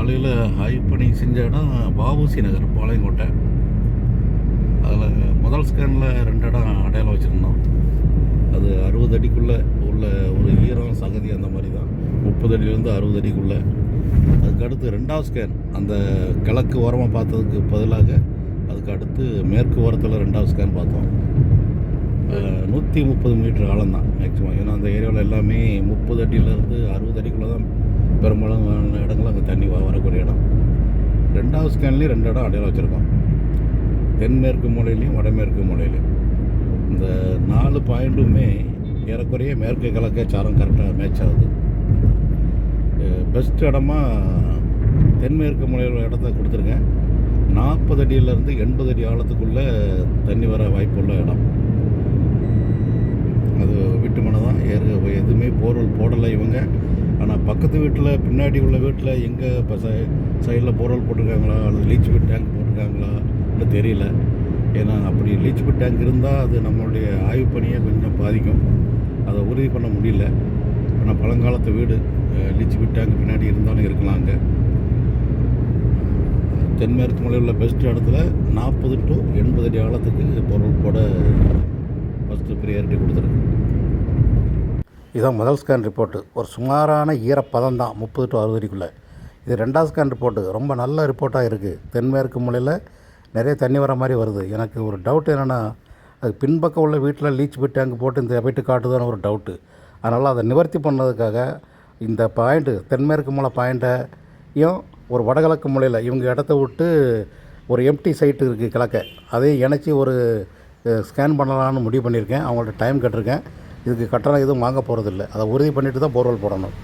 காலையில் ஆய்வு பணி செஞ்ச இடம் வஉசி நகர் பாளையங்கோட்டை. அதில் முதல் ஸ்கேனில் ரெண்டு இடம் அடையாளம் வச்சுருந்தோம். அது அறுபது அடிக்குள்ளே உள்ள ஒரு ஈரம் சகதி அந்த மாதிரி தான் முப்பது அடியிலேருந்து அறுபது அடிக்குள்ளே. அதுக்கு அடுத்து ரெண்டாவது ஸ்கேன். அந்த கிழக்கு ஓரமாக பார்த்ததுக்கு பதிலாக அதுக்கு அடுத்து மேற்கு ஓரத்தில் ரெண்டாவது ஸ்கேன் பார்த்தோம். நூற்றி முப்பது மீட்டர் ஆழம் தான் மேக்ஸிமம் ஏன்னா அந்த ஏரியாவில் எல்லாமே முப்பது அடியிலேருந்து அறுபது அடிக்குள்ளே தான் பெரும்பாலான இடங்கள் அங்கே தண்ணி வ- வரக்கூடிய இடம். ரெண்டாவது ஸ்கேன்லேயும் ரெண்டு இடம் அடையாளம் வச்சுருக்கோம் தென்மேற்கு மூலையிலையும் வடமேற்கு மூலையிலையும். இந்த நாலு பாயிண்ட்டுமே ஏறக்குறைய மேற்கு கிழக்கே சாரம் கரெக்டாக மேட்ச் ஆகுது. பெஸ்ட் இடமா தென்மேற்கு மூலையில் உள்ள இடத்த கொடுத்துருக்கேன். நாற்பது அடியிலேருந்து எண்பது அடி ஆழத்துக்குள்ளே தண்ணி வர வாய்ப்புள்ள இடம். அது வீட்டு தான் ஏறு எதுவுமே போர்வல் போடலை இவங்க. ஆனால் பக்கத்து வீட்டில் பின்னாடி உள்ள வீட்டில் எங்கே இப்போ சைடில் போரல் போட்டிருக்காங்களா? அல்லது லீச் பிட் டேங்க் போட்டிருக்காங்களான்னு தெரியல. ஏன்னா அப்படி லீச் பிட் டேங்க் இருந்தால் அது நம்மளுடைய ஆய்வு பணியை கொஞ்சம் பாதிக்கும். அதை உறுதி பண்ண முடியல. ஆனால் பழங்காலத்து வீடு லீச் பிட் டேங்க் பின்னாடி இருந்தாலும் இருக்கலாம் அங்கே. தென்மேற்கு மலையில் உள்ள பெஸ்ட் இடத்துல நாற்பது டு எண்பது அடி ஆழத்துக்கு பொருள் போட ஃபஸ்ட்டு ப்ரியாரிட்டி கொடுத்துருக்கு. இதுதான் முதல் ஸ்கேன் ரிப்போர்ட்டு ஒரு சுமாரான ஈரப்பதம் தான் முப்பது டு அறுபது அடிக்குள்ளே. இது ரெண்டாவது ஸ்கேன் ரிப்போர்ட்டு ரொம்ப நல்ல ரிப்போர்ட்டாக இருக்குது தென்மேற்கு மூலையில் நிறைய தண்ணி வர மாதிரி வருது. எனக்கு ஒரு டவுட் என்னென்னா அது பின்பக்கம் உள்ள வீட்டில் லீச் பிட் டேங்க் போட்டு இந்த எஃபெக்ட் காட்டுதான ஒரு டவுட்டு அதனால் அதை நிவர்த்தி பண்ணதுக்காக இந்த பாயிண்ட்டு தென்மேற்கு மூலை பாயிண்ட்டையும் ஒரு வடகிழக்கு மூலையில் இவங்க இடத்த விட்டு ஒரு எம்டி சைட்டு இருக்குது கிழக்க. அதையும் இணைச்சி ஒரு ஸ்கேன் பண்ணலான்னு முடிவு பண்ணியிருக்கேன். அவங்கள்ட்ட டைம் கேட்டிருக்கேன். இதுக்கு கட்டணம் எதுவும் வாங்க போகிறதில்ல அதை உறுதி பண்ணிட்டு தான் போர்வெல் போடணும்.